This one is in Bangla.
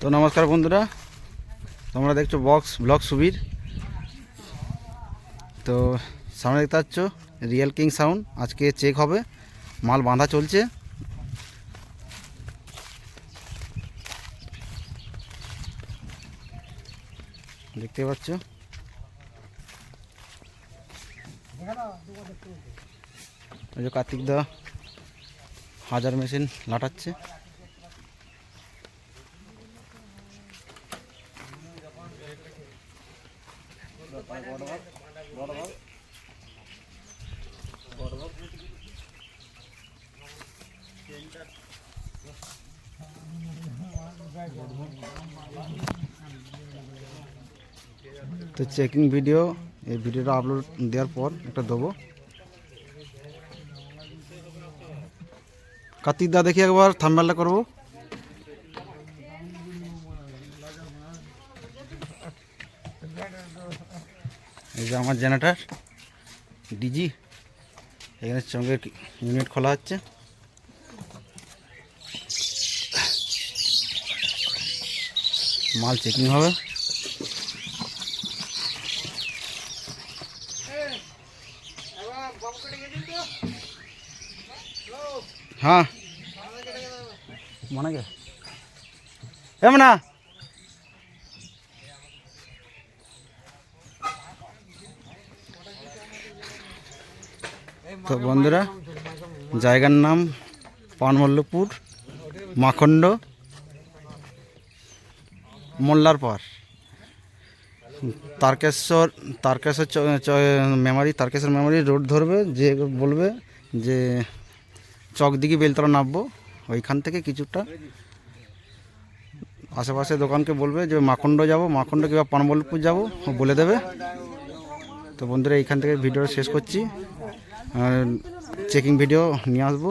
তো নমস্কার বন্ধুরা, তোমরা দেখছ বক্স ব্লক সুবির। তো সামনে দেখতে পাচ্ছ, রিয়েল কিং সাউন্ড, আজকে চেক হবে, মাল বাঁধা চলছে। দেখতে পাচ্ছ? ওই যে কার্তিক দা, হাজার মেশিন লাটাচ্ছে। তো চেকিং ভিডিও এই ভিডিওটা আপলোড দেওয়ার পর একটা দেবো। কার্তিক দা দেখি একবার থাম্বেলটা করব। এই যে আমার জেনারেটার ডিজি এখানে সঙ্গে ইউনিট খোলা হচ্ছে। মাল চেকিং হবে। হ্যাঁ। মনে গে এম তো বন্ধুরা, জায়গার নাম পানমল্লপুর, মাখণ্ড মোল্লার পার তারকেশ্বর তারকেশ্বর মেমারি তারকেশ্বর মেমারি রোড ধরবে, যে বলবে যে চকদিঘি বেলতলা নামবো, ওইখান থেকে কিছুটা আশেপাশে দোকানকে বলবে যে মাখণ্ড যাব, মাখণ্ড কিংবা পানবল্লপুর যাব বলে দেবে। তো বন্ধুরা, এইখান থেকে ভিডিওটা শেষ করছি। চেকিং ভিডিও নিয়ে আসব।